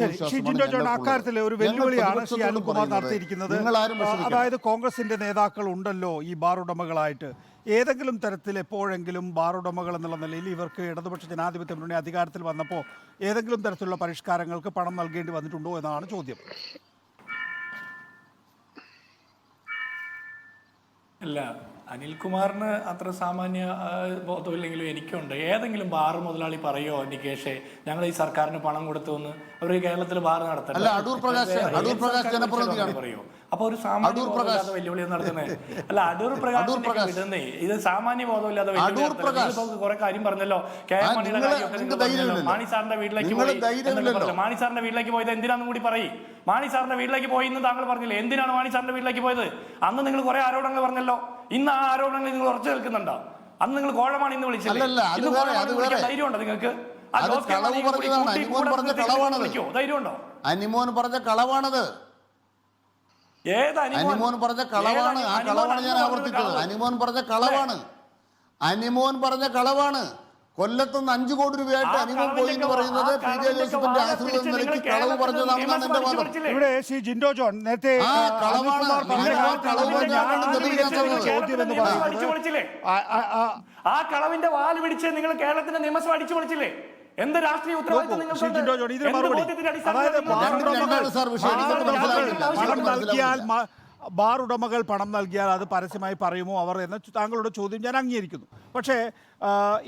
ശരി, Xi Jinto John അക്കാര്യത്തിൽ ഒരു വെല്ലുവിളിയാണ് ശ്രീ അനിൽകുമാർ നടത്തിയിരിക്കുന്നത്. അതായത് കോൺഗ്രസിന്റെ നേതാക്കൾ ഉണ്ടല്ലോ ഈ ബാർ ഉടമകളായിട്ട്. ഏതെങ്കിലും തരത്തിൽ എപ്പോഴെങ്കിലും ബാർ ഉടമകൾ എന്നുള്ള നിലയിൽ ഇവർക്ക് ഇടതുപക്ഷ ജനാധിപത്യ മുന്നണി അധികാരത്തിൽ വന്നപ്പോൾ ഏതെങ്കിലും തരത്തിലുള്ള പരിഷ്കാരങ്ങൾക്ക് പണം നൽകേണ്ടി വന്നിട്ടുണ്ടോ എന്നാണ് ചോദ്യം. അല്ല അനിൽകുമാറിന് അത്ര സാമാന്യ ബോധമില്ലെങ്കിലും എനിക്കുണ്ട്. ഏതെങ്കിലും ബാർ മുതലാളി പറയോ നികേഷേ ഞങ്ങൾ ഈ സർക്കാരിന് പണം കൊടുത്തു എന്ന് അവർ കേരളത്തിൽ ബാർ നടത്തണം. പറയോ? അപ്പൊ ഒരു സാമാന്യ ബോധമില്ലാത്ത. വെല്ലുവിളി നടത്തുന്നത് അല്ല അടൂർ പ്രകാശ്. വിടുന്നേ. ഇത് സാമാന്യ ബോധമില്ലാതെ. കുറെ കാര്യം പറഞ്ഞല്ലോ. കെ എം മണിയുടെ കാര്യമൊക്കെ നിങ്ങൾ നിങ്ങൾക്ക് മാണി സാറിന്റെ വീട്ടിലേക്ക് പോയി മാണി സാറിന്റെ വീട്ടിലേക്ക് പോയത് എന്തിനാന്നും കൂടി പറയും. മാണി സാറിന്റെ വീട്ടിലേക്ക് പോയി എന്ന് താങ്കൾ പറഞ്ഞില്ലേ? എന്തിനാണ് മാണി സാറിന്റെ വീട്ടിലേക്ക് പോയത്? അന്ന് നിങ്ങൾ കുറെ ആരോടങ്ങൾ പറഞ്ഞല്ലോ. ഇന്ന് ആ ആരോപണങ്ങൾ നിങ്ങൾ ഉറച്ചു നിൽക്കുന്നുണ്ടോ? അന്ന് നിങ്ങൾ കോഴമാണ് ഇന്ന് വിളിച്ചത് ധൈര്യമുണ്ടോ നിങ്ങൾക്ക്? ധൈര്യമുണ്ടോ? അനിമോൻ പറഞ്ഞ കളവാണത്. അനിമോൻ? പറഞ്ഞ കളവാണ്. ആ കളവാണ് ഞാൻ ആവർത്തിച്ചത്. അനിമോൻ പറഞ്ഞ കളവാണ്. അനിമോൻ പറഞ്ഞ കളവാണ്. കൊല്ലത്തുനിന്ന് അഞ്ചു കോടി രൂപയായിട്ട് അനുഭവം പോയി എന്ന് പറയുന്നത് പി ജെ ജോസഫിന്റെ ആശ്രിതം നിലയ്ക്ക് കളവ് പറഞ്ഞതാണെന്നാണ് എന്റെ വാദം. ഇവിടെ ശ്രീ ജിൻഡോ ജോൺ നേരത്തെ ആ, കളവിന്റെ വാൽ പിടിച്ച് നിങ്ങൾ കേരളത്തിന്റെ നിയമസഭ അടിച്ചു പൊളിച്ചില്ലേ? എന്ത് രാഷ്ട്രീയ ഉത്തരവാദിത്വം നിങ്ങൾ ബാർ ഉടമകൾ. പണം നൽകിയാൽ അത് പരസ്യമായി പറയുമോ അവർ എന്ന താങ്കളുടെ ചോദ്യം ഞാൻ അംഗീകരിക്കുന്നു. പക്ഷേ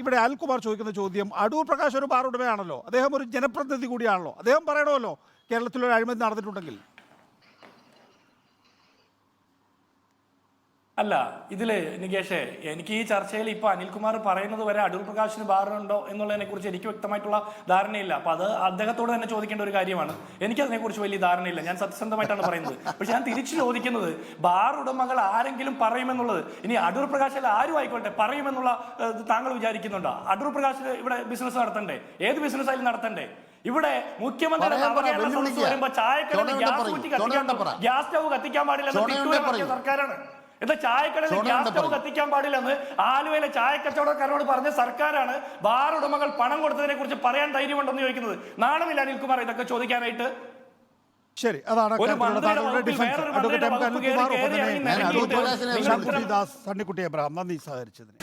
ഇവിടെ അൽകുമാർ ചോദിക്കുന്ന ചോദ്യം അടൂർ പ്രകാശ് ഒരു ബാർ ഉടമയാണല്ലോ. അദ്ദേഹം ഒരു ജനപ്രതിനിധി കൂടിയാണല്ലോ. അദ്ദേഹം പറയണമല്ലോ കേരളത്തിലൊരു അഴിമതി നടന്നിട്ടുണ്ടെങ്കിൽ. അല്ല ഇതിൽ നികേഷേ എനിക്ക് ഈ ചർച്ചയിൽ ഇപ്പൊ അനിൽകുമാർ പറയുന്നത് വരെ അടൂർ പ്രകാശിന് ബാറുണ്ടോ എന്നുള്ളതിനെ കുറിച്ച് എനിക്ക് വ്യക്തമായിട്ടുള്ള ധാരണയില്ല. അപ്പൊ അത് അദ്ദേഹത്തോട് തന്നെ ചോദിക്കേണ്ട ഒരു കാര്യമാണ്. എനിക്ക് അതിനെ കുറിച്ച് വലിയ ധാരണയില്ല. ഞാൻ സത്യസന്ധമായിട്ടാണ് പറയുന്നത്. പക്ഷെ ഞാൻ തിരിച്ചു ചോദിക്കുന്നത് ബാർ ഉടമകൾ ആരെങ്കിലും പറയുമെന്നുള്ളത് ഇനി അടൂർ പ്രകാശിൽ ആരും ആയിക്കോട്ടെ പറയുമെന്നുള്ള താങ്കൾ വിചാരിക്കുന്നുണ്ടോ? അടൂർ പ്രകാശ് ഇവിടെ ബിസിനസ് നടത്തണ്ടേ? ഏത് ബിസിനസ് ആയാലും നടത്തണ്ടേ? ഇവിടെ മുഖ്യമന്ത്രി. വരുമ്പോ ഗ്യാസ് സ്റ്റൗ കത്തിക്കാൻ പാടില്ല. ഗ്യാസ് സ്റ്റവ് കത്തിക്കാൻ. സർക്കാരാണ്. എന്താ ചായക്കടയിൽ ഗ്യാസ് പറയൂ. കത്തിക്കാൻ പാടില്ലെന്ന് ആലുവയിലെ ചായക്കച്ചവടക്കാരോട് പറഞ്ഞ സർക്കാരാണ് ബാർ ഉടമകൾ പണം കൊടുത്തതിനെ കുറിച്ച് പറയാൻ ധൈര്യമുണ്ടെന്ന് ചോദിക്കുന്നത് നാണമില്ല അനിൽകുമാർ ഇതൊക്കെ ചോദിക്കാനായിട്ട് ശരി അതാണ് ഡിഫൻസ് അഡ്വക്കേറ്റ് എം. വകുപ്പ് ഒപ്പം തന്നെ സണ്ണിക്കുട്ടി എബ്രഹാം നന്ദി സഹകരിച്ചതിന്